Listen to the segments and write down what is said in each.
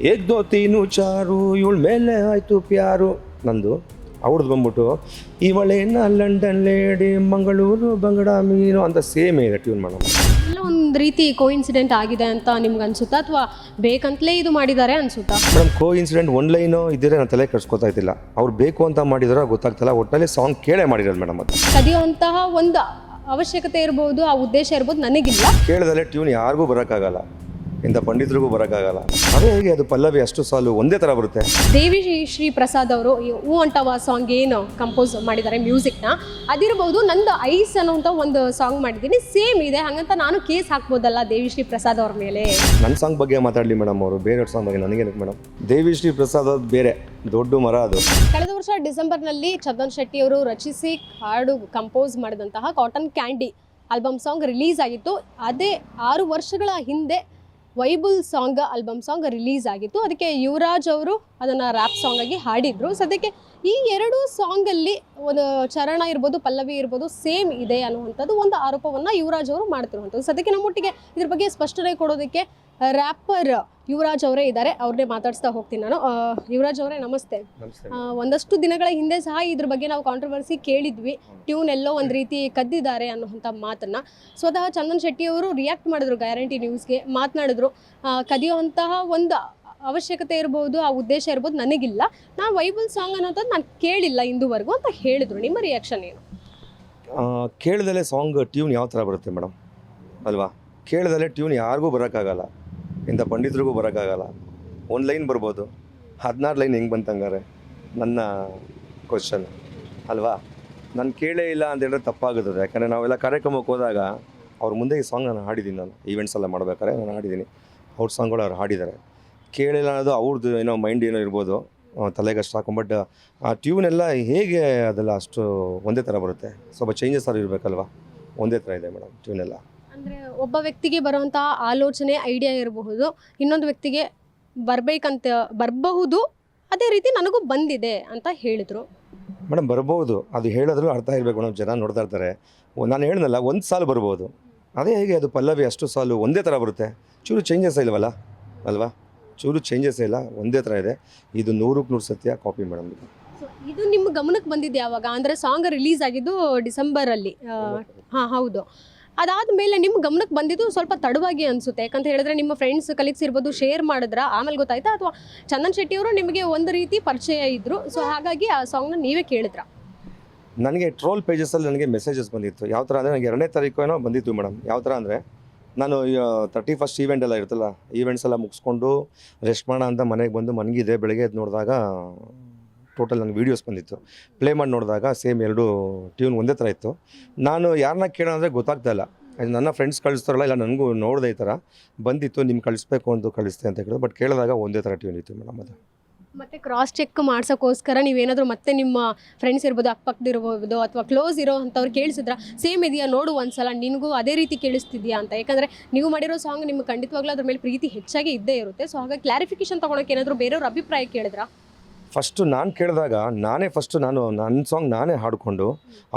ಎದ್ದೋ ತೀನು ಚಾರು ಇವಳ ಮೇಲೆ ಆಯಿತು ಪ್ಯಾರು. ನಂದು ಅವ್ರದ್ದು ಬಂದ್ಬಿಟ್ಟು ಇವಳೇನ ಲಂಡನ್ ಲೇಡಿ ಮಂಗಳೂರು ಬಂಗಡ ಮೀನು ಅಂತ ಸೇಮ್ ಇದೆ ಟ್ಯೂನ್ ಮಾಡೋಣ. ಎಲ್ಲ ಒಂದು ರೀತಿ ಕೋಇನ್ಸಿಡೆಂಟ್ ಆಗಿದೆ ಅಂತ ನಿಮ್ಗೆ ಅನ್ಸುತ್ತಾ? ಅಥವಾ ಬೇಕಂತಲೇ ಇದು ಮಾಡಿದ್ದಾರೆ ಅನ್ಸುತ್ತಾ? Madam coincident one line ಇದ್ದರೆ ನಾನು ತಲೆ ಕಟ್ಸ್ಕೊತಾ ಇದ್ದಿಲ್ಲ. ಅವ್ರು ಬೇಕು ಅಂತ ಮಾಡಿದಾರೋ ಗೊತ್ತಾಗ್ತಿಲ್ಲ. ಒಟ್ಟಲ್ಲಿ ಸಾಂಗ್ ಕೇಳೇ ಮಾಡಿರೋದು ಮೇಡಮ್ ಅದು. ಕದಿಯುವಂತಹ ಒಂದು ಅವಶ್ಯಕತೆ ಇರ್ಬೋದು ಆ ಉದ್ದೇಶ ಇರ್ಬೋದು ನನಗಿಲ್ಲ. ಕೇಳಿದಲ್ಲೇ ಟ್ಯೂನ್ ಯಾರಿಗೂ ಬರೋಕ್ಕಾಗಲ್ಲ. ಇಂಥ ಪಂಡಿತರಿಗೂ ಬರೋಕ್ಕಾಗಲ್ಲ. ಅದೇ ಹೇಗೆ ಅದು ಪಲ್ಲವಿ ಅಷ್ಟು ಸಾಲು ಒಂದೇ ಥರ ಬರುತ್ತೆ. ದೇವಿ ಶ್ರೀ ಪ್ರಸಾದ್ ಅವರು ಹೂ ಅಂಟವ ಸಾಂಗ್ ಏನು ಕಂಪೋಸ್ ಮಾಡಿದ್ದಾರೆ ಮ್ಯೂಸಿಕ್ನ ಅದಿರ್ಬೋದು ನಂದು ಐಸ್ ಅನ್ನೋಂಥ ಒಂದು ಸಾಂಗ್ ಮಾಡಿದ್ದೀನಿ. ಸೇಮ್ ಇದೆ. ಹಾಗಂತ ನಾನು ಕೇಸ್ ಹಾಕ್ಬೋದಲ್ಲ ದೇವಿ ಶ್ರೀ ಪ್ರಸಾದ್ ಅವ್ರ ಮೇಲೆ? ನನ್ನ ಸಾಂಗ್ ಬಗ್ಗೆ ಮಾತಾಡಲಿ ಮೇಡಮ್ ಅವರು. ಬೇರೆ ಸಾಂಗ್ ಬಗ್ಗೆ ನನಗೇನಕ್ಕೆ ಮೇಡಮ್ ದೇವಿ ಶ್ರೀ ಪ್ರಸಾದ್ ಅದು ಬೇರೆ. ದೊಡ್ಡ ಮರ ಅದು. ಕಳೆದ ವರ್ಷ ಡಿಸೆಂಬರ್ನಲ್ಲಿ ಚಂದನ್ ಶೆಟ್ಟಿ ಅವರು ರಚಿಸಿ ಹಾಡು ಕಂಪೋಸ್ ಮಾಡಿದಂತಹ cotton candy album song release ಆಗಿತ್ತು. ಅದೇ ಆರು ವರ್ಷಗಳ ಹಿಂದೆ ವೈಬುಲ್ ಸಾಂಗ್, ಆಲ್ಬಮ್ ಸಾಂಗ್ ರಿಲೀಸ್ ಆಗಿತ್ತು. ಅದಕ್ಕೆ ಯುವರಾಜ್ ಅವರು ಅದನ್ನು ರ್ಯಾಪ್ ಸಾಂಗ್ ಆಗಿ ಹಾಡಿದ್ರು. ಸದ್ಯಕ್ಕೆ ಈ ಎರಡು ಸಾಂಗಲ್ಲಿ ಒಂದು ಚರಣ ಇರ್ಬೋದು, ಪಲ್ಲವಿ ಇರ್ಬೋದು ಸೇಮ್ ಇದೆ ಅನ್ನುವಂಥದ್ದು ಒಂದು ಆರೋಪವನ್ನು ಯುವರಾಜ್ ಅವರು ಮಾಡ್ತಿರುವಂಥದ್ದು. ಸದ್ಯಕ್ಕೆ ನಮ್ಮೊಟ್ಟಿಗೆ ಇದ್ರ ಬಗ್ಗೆ ಸ್ಪಷ್ಟನೆ ಕೊಡೋದಕ್ಕೆ ರ್ಯಾಪರ್ ಯುವರಾಜ್ ಅವರೇ ಇದ್ದಾರೆ. ಅವ್ರನ್ನೇ ಮಾತಾಡಿಸ್ತಾ ಹೋಗ್ತೀನಿ ನಾನು. ಯುವರಾಜ್ ಅವರೇ ನಮಸ್ತೆ. ಒಂದಷ್ಟು ದಿನಗಳ ಹಿಂದೆ ಸಹ ಇದ್ರ ಬಗ್ಗೆ ನಾವು ಕಾಂಟ್ರವರ್ಸಿ ಕೇಳಿದ್ವಿ. ಟ್ಯೂನ್ ಎಲ್ಲೋ ಒಂದು ರೀತಿ ಕದ್ದಿದ್ದಾರೆ ಅನ್ನುವಂಥ ಮಾತನ್ನ. ಸ್ವತಃ ಚಂದನ್ ಶೆಟ್ಟಿ ಅವರು ರಿಯಾಕ್ಟ್ ಮಾಡಿದ್ರು ಗ್ಯಾರಂಟಿ ನ್ಯೂಸ್ಗೆ ಮಾತನಾಡಿದ್ರು. ಕದಿಯುವಂತಹ ಒಂದು ಅವಶ್ಯಕತೆ ಇರ್ಬೋದು ಆ ಉದ್ದೇಶ ಇರ್ಬೋದು ನನಗಿಲ್ಲ. ನಾನು ವೈಬಲ್ ಸಾಂಗ್ ಅನ್ನೋಂಥದ್ದು ನಾನು ಕೇಳಿಲ್ಲ ಇಂದುವರೆಗೂ ಅಂತ ಹೇಳಿದ್ರು. ನಿಮ್ಮ ರಿಯಾಕ್ಷನ್ ಏನು? ಕೇಳಿದಲ್ಲೇ ಸಾಂಗ್ ಟ್ಯೂನ್ ಯಾವ ಥರ ಬರುತ್ತೆ ಮೇಡಮ್ ಅಲ್ವಾ? ಕೇಳಿದಲ್ಲೇ ಟ್ಯೂನ್ ಯಾರಿಗೂ ಬರೋಕ್ಕಾಗಲ್ಲ. ಇಂಥ ಪಂಡಿತರಿಗೂ ಬರೋಕ್ಕಾಗಲ್ಲ. ಒಂದು ಲೈನ್ ಬರ್ಬೋದು. ಹದಿನಾರು ಲೈನ್ ಹೆಂಗೆ ಬಂತಂಗಾರೆ? ನನ್ನ ಕ್ವಶನ್ ಅಲ್ವಾ? ನಾನು ಕೇಳೇ ಇಲ್ಲ ಅಂತ ಹೇಳಿದ್ರೆ ತಪ್ಪಾಗುತ್ತದೆ. ಯಾಕಂದರೆ ನಾವೆಲ್ಲ ಕಾರ್ಯಕ್ರಮಕ್ಕೆ ಹೋದಾಗ ಅವ್ರ ಮುಂದೆ ಈ ಸಾಂಗ್ ನಾನು ಹಾಡಿದ್ದೀನಿ ನಾನು. ಈವೆಂಟ್ಸ್ ಎಲ್ಲ ಮಾಡ್ಬೇಕಾದ್ರೆ ನಾನು ಹಾಡಿದ್ದೀನಿ. ಅವ್ರ ಸಾಂಗ್ಗಳು ಅವ್ರು ಹಾಡಿದ್ದಾರೆ. ಕೇಳಿಲ್ಲ ಅನ್ನೋದು ಅವ್ರದ್ದು ಏನೋ ಮೈಂಡ್ ಏನೋ ಇರ್ಬೋದು. ತಲೆಗೆ ಅಷ್ಟು ಹಾಕೊಂಡು ಬಟ್ ಆ ಟ್ಯೂನ್ ಎಲ್ಲ ಹೇಗೆ ಅದೆಲ್ಲ ಅಷ್ಟು ಒಂದೇ ಥರ ಬರುತ್ತೆ? ಸ್ವಲ್ಪ ಚೇಂಜಸ್ ಆದ್ರೂ ಇರಬೇಕಲ್ವಾ? ಒಂದೇ ಥರ ಇದೆ ಮೇಡಮ್ ಟ್ಯೂನ್ ಎಲ್ಲ. ಅಂದರೆ ಒಬ್ಬ ವ್ಯಕ್ತಿಗೆ ಬರುವಂಥ ಆಲೋಚನೆ ಐಡಿಯಾ ಇರಬಹುದು. ಇನ್ನೊಂದು ವ್ಯಕ್ತಿಗೆ ಬರಬೇಕಂತ ಬರಬಹುದು. ಅದೇ ರೀತಿ ನನಗೂ ಬಂದಿದೆ ಅಂತ ಹೇಳಿದರು. ಮೇಡಮ್ ಬರಬಹುದು. ಅದು ಹೇಳಿದ್ರು ಅರ್ಥ ಇರಬೇಕು ಮೇಡಮ್ ಜನ ನೋಡ್ತಾ ಇರ್ತಾರೆ. ನಾನು ಹೇಳಿದಲ್ಲ ಒಂದು ಸಾಲು ಬರ್ಬೋದು. ಅದೇ ಹೇಗೆ ಅದು ಪಲ್ಲವಿ ಅಷ್ಟು ಸಾಲು ಒಂದೇ ಥರ ಬರುತ್ತೆ. ಚೂರು ಚೇಂಜಸ್ ಇಲ್ಲವಲ್ಲ ಅಲ್ವಾ? ಚೂರು ಚೇಂಜಸ್ ಇಲ್ಲ ಒಂದೇ ಥರ ಇದೆ. ಇದು ನೂರಕ್ಕೆ ನೂರು ಸತ್ಯ ಕಾಪಿ ಮೇಡಮ್. ಇದು ಇದು ನಿಮ್ಮ ಗಮನಕ್ಕೆ ಬಂದಿದೆ ಯಾವಾಗ? ಅಂದರೆ ಸಾಂಗ್ ರಿಲೀಸ್ ಆಗಿದ್ದು ಡಿಸೆಂಬರಲ್ಲಿ. ಹಾಂ ಹೌದು. ಅದಾದಮೇಲೆ ನಿಮ್ಮ ಗಮನಕ್ಕೆ ಬಂದಿದ್ದು ಸ್ವಲ್ಪ ತಡವಾಗಿ ಅನ್ಸುತ್ತೆ. ಯಾಕಂತ ಹೇಳಿದ್ರೆ ನಿಮ್ಮ ಫ್ರೆಂಡ್ಸ್ ಕಲೀಗ್ಸ್ ಇರ್ಬೋದು ಶೇರ್ ಮಾಡಿದ್ರ ಆಮೇಲೆ ಗೊತ್ತಾಯ್ತಾ? ಅಥವಾ ಚಂದನ್ ಶೆಟ್ಟಿ ಅವರು ನಿಮಗೆ ಒಂದು ರೀತಿ ಪರಿಚಯ ಇದ್ರು. ಸೊ ಹಾಗಾಗಿ ಆ ಸಾಂಗ್ನ ನೀವೇ ಕೇಳಿದ್ರ? ನನಗೆ ಟ್ರೋಲ್ ಪೇಜಸಲ್ಲಿ ನನಗೆ ಮೆಸೇಜಸ್ ಬಂದಿತ್ತು. ಯಾವ ಥರ ಅಂದರೆ ನನಗೆ ಎರಡನೇ ತಾರೀಕು ಏನೋ ಬಂದಿತ್ತು ಮೇಡಮ್ ಯಾವ ಥರ ಅಂದರೆ ನಾನು ತರ್ಟಿ ಫಸ್ಟ್ ಈವೆಂಟ್ ಎಲ್ಲ ಇರುತ್ತಲ್ಲ ಈವೆಂಟ್ಸ್ ಎಲ್ಲ ಮುಗಿಸ್ಕೊಂಡು ರೆಸ್ಟ್ ಮಾಡೋಣ ಅಂತ ಮನೆಗೆ ಬಂದು ಮನಗಿದೆ ಬೆಳಗ್ಗೆ ಎದ್ದು ನೋಡಿದಾಗ ಟೋಟಲ್ ನನಗೆ ವೀಡಿಯೋಸ್ ಬಂದಿತ್ತು. ಪ್ಲೇ ಮಾಡಿ ನೋಡಿದಾಗ ಸೇಮ್ ಎರಡು ಟ್ಯೂನ್ ಒಂದೇ ಥರ ಇತ್ತು. ನಾನು ಯಾರನ್ನ ಕೇಳೋ ಗೊತ್ತಾಗ್ತಾ ಇಲ್ಲ. ನನ್ನ ಫ್ರೆಂಡ್ಸ್ ಕಳಿಸ್ತಾರಲ್ಲ, ಇಲ್ಲ ನನಗೂ ನೋಡಿದೆ ಈ ಥರ ಬಂದಿತ್ತು, ನಿಮ್ಗೆ ಕಳಿಸ್ಬೇಕು ಅಂತ ಕಳಿಸ್ತೆ ಅಂತ ಕೇಳಿದ್ರು ಬಟ್ ಕೇಳಿದಾಗ ಒಂದೇ ಥರ ಟ್ಯೂನ್ ಇತ್ತು ಮೇಡಮ್ ಅದು. ಮತ್ತೆ ಕ್ರಾಸ್ ಚೆಕ್ ಮಾಡ್ಸೋಕ್ಕೋಸ್ಕರ ನೀವೇನಾದರೂ ಮತ್ತೆ ನಿಮ್ಮ ಫ್ರೆಂಡ್ಸ್ ಇರ್ಬೋದು ಅಕ್ಕಪಕ್ಕದಿರ್ಬೋದು ಅಥವಾ ಕ್ಲೋಸ್ ಇರೋ ಅಂಥವ್ರು ಕೇಳಿಸಿದ್ರ ಸೇಮ್ ಇದೆಯಾ ನೋಡು ಒಂದ್ಸಲ, ನಿನಗೂ ಅದೇ ರೀತಿ ಕೇಳಿಸ್ತಿದ್ಯಾ ಅಂತ. ಯಾಕಂದರೆ ನೀವು ಮಾಡಿರೋ ಸಾಂಗ್ ನಿಮ್ಗೆ ಖಂಡಿತವಾಗ್ಲೂ ಅದ್ರ ಮೇಲೆ ಪ್ರೀತಿ ಹೆಚ್ಚಾಗಿ ಇದ್ದೇ ಇರುತ್ತೆ. ಸೊ ಹಾಗಾಗಿ ಕ್ಲಾರಿಫಿಕೇಶನ್ ತೊಗೊಳಕ್ಕೆ ಏನಾದರೂ ಬೇರೆಯವ್ರ ಅಭಿಪ್ರಾಯ ಕೇಳಿದ್ರಾ? ಫಸ್ಟು ನಾನು ಕೇಳಿದಾಗ ನಾನೇ ಫಸ್ಟು ನಾನು ನನ್ನ ಸಾಂಗ್ ನಾನೇ ಹಾಡಿಕೊಂಡು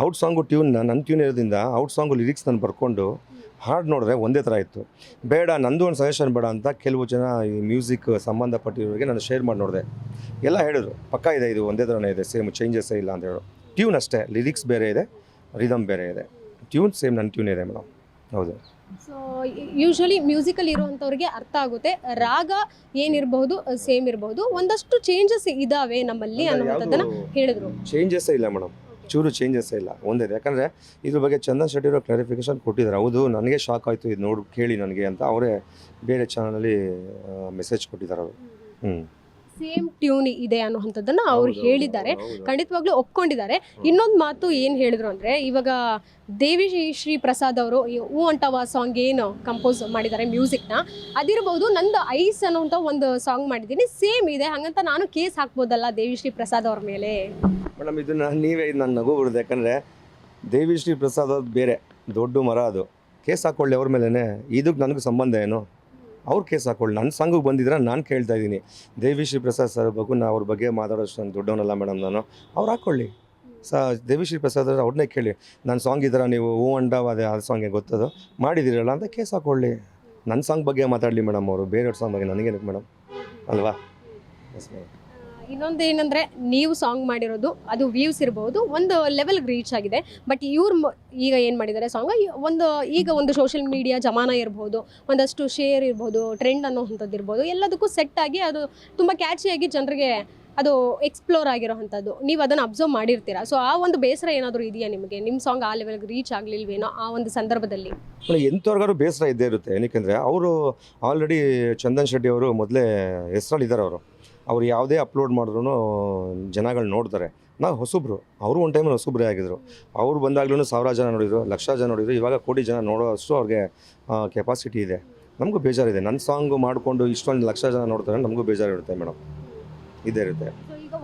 ಔಟ್ ಸಾಂಗು ಟ್ಯೂನ್ ನನ್ನ ಟ್ಯೂನ್ ಇರೋದ್ರಿಂದ ಔಟ್ ಸಾಂಗು ಲಿರಿಕ್ಸ್ ನಾನು ಬರ್ಕೊಂಡು ಹಾಡು ನೋಡಿದ್ರೆ ಒಂದೇ ಥರ ಇತ್ತು. ಬೇಡ, ನಂದು ಒಂದು ಸಜೆಷನ್ ಬೇಡ ಅಂತ ಕೆಲವು ಜನ ಈ ಮ್ಯೂಸಿಕ್ ಸಂಬಂಧಪಟ್ಟಿರೋರಿಗೆ ನಾನು ಶೇರ್ ಮಾಡಿ ನೋಡಿದೆ. ಎಲ್ಲ ಹೇಳಿದ್ರು, ಪಕ್ಕ ಇದೆ, ಇದು ಒಂದೇ ಥರನೇ ಇದೆ ಸೇಮ್ ಚೇಂಜಸ್ಸೇ ಇಲ್ಲ ಅಂತ ಹೇಳೋ. ಟ್ಯೂನ್ ಅಷ್ಟೇ ಲಿರಿಕ್ಸ್ ಬೇರೆ ಇದೆ ರಿದಮ್ ಬೇರೆ ಇದೆ. ಟ್ಯೂನ್ ಸೇಮ್ ನನ್ನ ಟ್ಯೂನ್ ಇದೆ ಮೇಡಮ್ ಹೌದು. ಸೊ ಯೂಶ್ವಲಿ ಮ್ಯೂಸಿಕಲ್ ಇರುವಂಥವ್ರಿಗೆ ಅರ್ಥ ಆಗುತ್ತೆ. ರಾಗ ಏನಿರಬಹುದು ಸೇಮ್ ಇರಬಹುದು. ಒಂದಷ್ಟು ಚೇಂಜಸ್ ಇದಾವೆ ನಮ್ಮಲ್ಲಿ ಅನ್ನುವಂಥದ್ದನ್ನ ಹೇಳಿದ್ರು. ಚೇಂಜಸ್ ಇಲ್ಲ ಮೇಡಮ್. ಚೂರು ಚೇಂಜಸ್ ಇಲ್ಲ. ಒಂದೇ ಯಾಕಂದ್ರೆ ಯಾಕಂದರೆ ಇದ್ರ ಬಗ್ಗೆ ಚಂದನ್ ಶೆಟ್ಟಿ ಅವರು ಕ್ಲಾರಿಫಿಕೇಶನ್ ಕೊಟ್ಟಿದ್ದಾರೆ. ಹೌದು ನನಗೆ ಶಾಕ್ ಆಯಿತು. ಇದು ನೋಡಿ ಕೇಳಿ ನನಗೆ ಅಂತ ಅವರೇ ಬೇರೆ ಚಾನಲಲ್ಲಿ ಮೆಸೇಜ್ ಕೊಟ್ಟಿದ್ದಾರೆ ಅವರು. ಹ್ಞೂ ಸೇಮ್ ಟ್ಯೂನ್ ಇದೆ ಅನ್ನುವಂಥದ್ದನ್ನು ಅವ್ರು ಹೇಳಿದ್ದಾರೆ. ಖಂಡಿತವಾಗ್ಲೂ ಒಪ್ಕೊಂಡಿದ್ದಾರೆ. ಇನ್ನೊಂದು ಮಾತು ಏನು ಹೇಳಿದ್ರು ಅಂದರೆ ಇವಾಗ ದೇವಿ ಶ್ರೀ ಶ್ರೀ ಪ್ರಸಾದ್ ಅವರು ಹೂ ಅಂಟವ ಸಾಂಗ್ ಏನು ಕಂಪೋಸ್ ಮಾಡಿದ್ದಾರೆ ಮ್ಯೂಸಿಕ್ನ ಅದಿರಬಹುದು ನಂದು ಐಸ್ ಅನ್ನೋಂಥ ಒಂದು ಸಾಂಗ್ ಮಾಡಿದ್ದೀನಿ. ಸೇಮ್ ಇದೆ ಹಾಗಂತ ನಾನು ಕೇಸ್ ಹಾಕ್ಬೋದಲ್ಲ ದೇವಿ ಶ್ರೀ ಪ್ರಸಾದ್ ಅವ್ರ ಮೇಲೆ? ಮೇಡಮ್ ಇದನ್ನ ನೀವೇ ನನ್ನ ನಗು ಬರುತ್ತೆ ಯಾಕಂದರೆ ದೇವಿ ಶ್ರೀ ಪ್ರಸಾದ್ ಅವ್ರದ್ದು ಬೇರೆ ದೊಡ್ಡ ಮರ ಅದು. ಕೇಸ್ ಹಾಕೊಳ್ಳಿ ಅವ್ರ ಮೇಲೇ ಇದಕ್ಕೆ ನನಗೆ ಸಂಬಂಧ ಏನು? ಅವ್ರು ಕೇಸ್ ಹಾಕೊಳ್ಳಿ. ನನ್ನ ಸಂಘಕ್ಕೆ ಬಂದಿದ್ರೆ ನಾನು ಕೇಳ್ತಾ ಇದ್ದೀನಿ. ದೇವಿ ಶ್ರೀ ಪ್ರಸಾದ್ ಸರ್ ಬಗ್ಗೆ ನಾ ಅವ್ರ ಬಗ್ಗೆ ಮಾತಾಡೋಷ್ಟು ನಾನು ದೊಡ್ಡವನಲ್ಲ ಮೇಡಮ್ ನಾನು. ಅವ್ರು ಹಾಕ್ಕೊಳ್ಳಿ ಸ ದೇವಿ ಶ್ರೀ ಪ್ರಸಾದ್ ಅವ್ರು ಅವ್ರನ್ನೇ ಕೇಳಿ. ನನ್ನ ಸಾಂಗ್ ಇದ್ದೀರಾ ನೀವು ಹೂ ಅಂಡವ ಅದೇ ಆ ಸಾಂಗ್ಗೆ ಗೊತ್ತದು? ಮಾಡಿದ್ದೀರಲ್ಲ ಅಂತ ಕೇಸ್ ಹಾಕೊಳ್ಳಿ. ನನ್ನ ಸಾಂಗ್ ಬಗ್ಗೆ ಮಾತಾಡಲಿ ಮೇಡಮ್ ಅವರು. ಬೇರೆಯವ್ರ ಸಾಂಗ್ ಬಗ್ಗೆ ನನಗೇನಕ್ಕೆ ಮೇಡಮ್. ಅಲ್ವಾ? ಎಸ್ ಮೇಡಮ್ ಇನ್ನೊಂದು ಏನಂದ್ರೆ ನೀವು ಸಾಂಗ್ ಮಾಡಿರೋದು, ಅದು ವ್ಯೂಸ್ ಇರಬಹುದು ಒಂದು ಲೆವೆಲ್ಗೆ ರೀಚ್ ಆಗಿದೆ. ಬಟ್ ಇವ್ರು ಈಗ ಏನು ಮಾಡಿದ್ದಾರೆ ಸಾಂಗ್ ಒಂದು, ಈಗ ಒಂದು ಸೋಷಿಯಲ್ ಮೀಡಿಯಾ ಜಮಾನ ಇರ್ಬೋದು, ಒಂದಷ್ಟು ಶೇರ್ ಇರ್ಬೋದು ಟ್ರೆಂಡ್ ಅನ್ನೋವಂಥದ್ದು ಇರ್ಬೋದು, ಎಲ್ಲದಕ್ಕೂ ಸೆಟ್ ಆಗಿ ಅದು ತುಂಬ ಕ್ಯಾಚಿಯಾಗಿ ಜನರಿಗೆ ಅದು ಎಕ್ಸ್ಪ್ಲೋರ್ ಆಗಿರೋವಂಥದ್ದು ನೀವು ಅದನ್ನು ಅಬ್ಸರ್ವ್ ಮಾಡಿರ್ತೀರಾ? ಸೊ ಆ ಒಂದು ಬೇಸರ ಏನಾದರೂ ಇದೆಯಾ ನಿಮಗೆ? ನಿಮ್ಮ ಸಾಂಗ್ ಆ ಲೆವೆಲ್ಗೆ ರೀಚ್ ಆಗಲಿಲ್ವೇನೋ ಆ ಒಂದು ಸಂದರ್ಭದಲ್ಲಿ? ಮೇಡಮ್ ಎಂಥವ್ರಿಗಾರು ಬೇಸರ ಇದ್ದೇ ಇರುತ್ತೆ. ಏನಕ್ಕೆಂದರೆ ಅವರು ಆಲ್ರೆಡಿ ಚಂದನ್ ಶೆಟ್ಟಿ ಅವರು ಮೊದಲೇ ಹೆಸರಲ್ಲಿದ್ದಾರೆ ಅವರು. ಅವ್ರು ಯಾವುದೇ ಅಪ್ಲೋಡ್ ಮಾಡಿದ್ರು ಜನಗಳು ನೋಡ್ತಾರೆ. ನಾವು ಹೊಸಬ್ರು, ಅವರು ಒಂದು ಟೈಮಲ್ಲಿ ಹೊಸಬ್ರೇ ಆಗಿದ್ರು. ಅವ್ರು ಬಂದಾಗ್ಲೂ ಸಾವಿರ ಜನ ನೋಡಿದರು ಲಕ್ಷ ಜನ ನೋಡಿದ್ರು, ಇವಾಗ ಕೋಟಿ ಜನ ನೋಡೋ ಅಷ್ಟು ಅವ್ರಿಗೆ ಕೆಪಾಸಿಟಿ ಇದೆ. ನಮಗೂ ಬೇಜಾರಿದೆ. ನನ್ನ ಸಾಂಗು ಮಾಡಿಕೊಂಡು ಇಷ್ಟೊಂದು ಲಕ್ಷ ಜನ ನೋಡ್ತಾರೆ, ನಮಗೂ ಬೇಜಾರಿರುತ್ತೆ ಮೇಡಮ್ ಇದೇ ಇರುತ್ತೆ.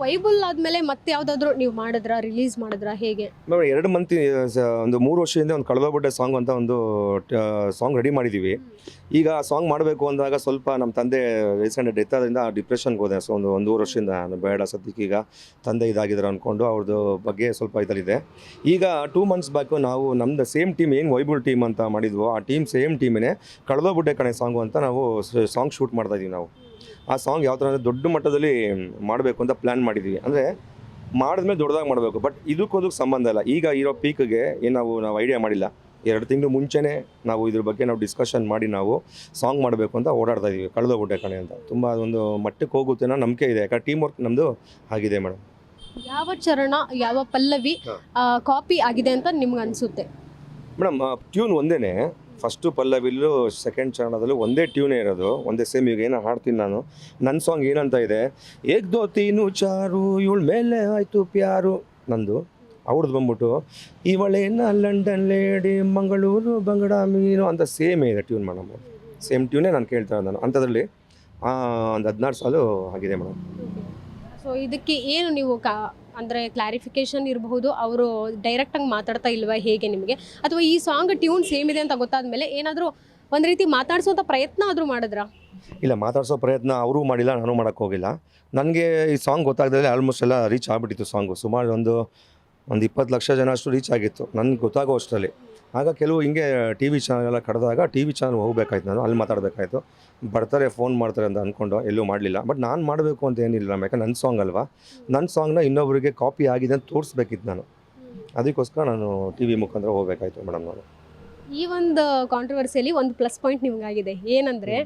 ವೈಬುಲ್ ಆದಮೇಲೆ ಮತ್ತೆ ಯಾವ್ದಾದ್ರು ನೀವು ಮಾಡಿದ್ರ, ರಿಲೀಸ್ ಮಾಡಿದ್ರ, ಹೇಗೆ? ಎರಡು ಮಂತ್ ಒಂದು ಮೂರು ವರ್ಷದಿಂದ ಒಂದು ಕಳೆದೋಗ್ಬಿಟ್ಟೆ ಸಾಂಗ್ ಅಂತ ಒಂದು ಸಾಂಗ್ ರೆಡಿ ಮಾಡಿದ್ದೀವಿ ಈಗ ಸಾಂಗ್ ಮಾಡಬೇಕು ಅಂದಾಗ ಸ್ವಲ್ಪ ನಮ್ಮ ತಂದೆ ರೀಸೆಂಟ್ ಡೆತ್ ಆದ್ರಿಂದ ಡಿಪ್ರೆಷನ್ಗೆ ಹೋದೆ. ಸೊ ಒಂದು ಒಂದೂವರೆ ವರ್ಷದಿಂದ ನಾನು ಬೇಡ, ಸದ್ಯಕ್ಕೆ ಈಗ ತಂದೆ ಇದಾಗಿದ್ದಾರೆ ಅಂದ್ಕೊಂಡು ಅವ್ರದ್ದು ಬಗ್ಗೆ ಸ್ವಲ್ಪ ಇದರಲ್ಲಿದೆ. ಈಗ ಟೂ ಮಂತ್ಸ್ ಬ್ಯಾಕು ನಾವು ನಮ್ಮದು ಸೇಮ್ ಟೀಮ್ ಏನು ವೈಬಲ್ ಟೀಮ್ ಅಂತ ಮಾಡಿದ್ವೋ, ಆ ಟೀಮ್ ಸೇಮ್ ಟೀಮೇ ಕಳೆದೋಗ್ಬಿಟ್ಟೆ ಕಣೆ ಸಾಂಗು ಅಂತ ನಾವು ಸಾಂಗ್ ಶೂಟ್ ಮಾಡ್ತಾ ಇದೀವಿ ನಾವು. ಆ ಸಾಂಗ್ ಯಾವ ಥರ ಅಂದರೆ ದೊಡ್ಡ ಮಟ್ಟದಲ್ಲಿ ಮಾಡಬೇಕು ಅಂತ ಪ್ಲ್ಯಾನ್ ಮಾಡಿದ್ದೀವಿ ಅಂದರೆ ಮಾಡಿದ್ಮೇಲೆ ದೊಡ್ಡದಾಗಿ ಮಾಡಬೇಕು. ಬಟ್ ಇದಕ್ಕೂ ಅದಕ್ಕೆ ಸಂಬಂಧ ಇಲ್ಲ. ಈಗ ಇರೋ ಪೀಕ್ಗೆ ಏನು ನಾವು ನಾವು ಐಡಿಯಾ ಮಾಡಿಲ್ಲ. ಎರಡು ತಿಂಗಳು ಮುಂಚೆನೇ ನಾವು ಇದ್ರ ಬಗ್ಗೆ ನಾವು ಡಿಸ್ಕಷನ್ ಮಾಡಿ ನಾವು ಸಾಂಗ್ ಮಾಡಬೇಕು ಅಂತ ಓಡಾಡ್ತಾ ಇದ್ದೀವಿ ಕಳೆದೋಗ್ಬಿಟ್ಟೆ ಕಣೆ ಅಂತ. ತುಂಬ ಅದೊಂದು ಮಟ್ಟಕ್ಕೆ ಹೋಗುತ್ತೆ ಅನ್ನೋ ನಂಬಿಕೆ ಇದೆ. ಯಾಕಂದ್ರೆ ಟೀಮ್ ವರ್ಕ್ ನಮ್ಮದು ಆಗಿದೆ ಮೇಡಮ್ ಯಾವ ಚರಣ ಯಾವ ಪಲ್ಲವಿ ಕಾಪಿ ಆಗಿದೆ ಅಂತ ನಿಮ್ಗೆ ಅನಿಸುತ್ತೆ? ಮೇಡಮ್ ಟ್ಯೂನ್ ಒಂದೇ ಫಸ್ಟು ಪಲ್ಲವಿಲ್ಲೂ ಸೆಕೆಂಡ್ ಚರಣದಲ್ಲೂ ಒಂದೇ ಟ್ಯೂನೇ ಇರೋದು, ಒಂದೇ ಸೇಮ್ ಈಗ ಏನೋ ಹಾಡ್ತೀನಿ ನಾನು. ನನ್ನ ಸಾಂಗ್ ಏನಂತ ಇದೆ? ಏಕ್ ದೋ ತೀನು ಚಾರು, ಇವಳ ಮೇಲೆ ಆಯಿತು ಪ್ಯಾರು. ನಂದು ಅವ್ರದ್ದು ಬಂದ್ಬಿಟ್ಟು ಇವಳೇನ ಲಂಡನ್ ಲೇಡಿ, ಮಂಗಳೂರು ಬಂಗಡ ಮೀನು ಅಂತ ಸೇಮೇ ಇದೆ ಟ್ಯೂನ್ ಮೇಡಮ್ ಸೇಮ್ ಟ್ಯೂನೇ ನಾನು ಕೇಳ್ತಾ ನಾನು. ಅಂಥದ್ರಲ್ಲಿ ಒಂದು ಹದಿನಾರು ಸಾಲು ಆಗಿದೆ ಮೇಡಮ್ ಸೊ ಇದಕ್ಕೆ ಏನು ನೀವು ಕಾ ಅಂದರೆ ಕ್ಲಾರಿಫಿಕೇಶನ್ ಇರಬಹುದು, ಅವರು ಡೈರೆಕ್ಟಾಗಿ ಮಾತಾಡ್ತಾ ಇಲ್ವಾ ಹೇಗೆ ನಿಮಗೆ? ಅಥವಾ ಈ ಸಾಂಗ್ ಟ್ಯೂನ್ ಸೇಮ್ ಇದೆ ಅಂತ ಗೊತ್ತಾದ ಮೇಲೆ ಏನಾದರೂ ಒಂದು ರೀತಿ ಮಾತಾಡಿಸುವಂಥ ಪ್ರಯತ್ನ ಆದರೂ ಮಾಡಿದ್ರಾ? ಇಲ್ಲ, ಮಾತಾಡಿಸೋ ಪ್ರಯತ್ನ ಅವರೂ ಮಾಡಿಲ್ಲ, ನಾನು ಮಾಡೋಕ್ಕೆ ಹೋಗಿಲ್ಲ. ನನಗೆ ಈ ಸಾಂಗ್ ಗೊತ್ತಾಗ್ದಲೇ ಆಲ್ಮೋಸ್ಟ್ ಎಲ್ಲ ರೀಚ್ ಆಗಿಬಿಟ್ಟಿತ್ತು ಸಾಂಗು ಸುಮಾರು ಒಂದು ಒಂದು ಇಪ್ಪತ್ತು ಲಕ್ಷ ಜನ ಅಷ್ಟು ರೀಚ್ ಆಗಿತ್ತು. ನನಗೆ ಗೊತ್ತಾಗೋ ಅಷ್ಟರಲ್ಲಿ. ಆಗ ಕೆಲವು ಹಿಂಗೆ ಟಿ ವಿ ಚಾನಲ್ ಎಲ್ಲ ಕಡ್ದಾಗ ಟಿ ವಿ ಚಾನಲ್ ಹೋಗಬೇಕಾಯ್ತು ನಾನು ಅಲ್ಲಿ ಮಾತಾಡಬೇಕಾಯ್ತು. ಬರ್ತಾರೆ ಫೋನ್ ಮಾಡ್ತಾರೆ ಅಂತ ಅಂದ್ಕೊಂಡು ಎಲ್ಲೂ ಮಾಡಲಿಲ್ಲ. ಬಟ್ ನಾನು ಮಾಡಬೇಕು ಅಂತ ಏನಿಲ್ಲ ಯಾಕಂದ್ರೆ ನನ್ನ ಸಾಂಗ್ ಅಲ್ವಾ? ನನ್ನ ಸಾಂಗ್ನ ಇನ್ನೊಬ್ಬರಿಗೆ ಕಾಪಿ ಆಗಿದೆ ಅಂತ ತೋರಿಸ್ಬೇಕಿತ್ತು ನಾನು. ಅದಕ್ಕೋಸ್ಕರ ನಾನು ಟಿ ವಿ ಮುಖಾಂತರ ಹೋಗಬೇಕಾಯ್ತು ಮೇಡಮ್ ನಾನು. ಈ ಒಂದು ಕಾಂಟ್ರವರ್ಸಿಯಲ್ಲಿ ಒಂದು ಪ್ಲಸ್ ಪಾಯಿಂಟ್ ನಿಮಗಾಗಿದೆ. ಏನಂದರೆ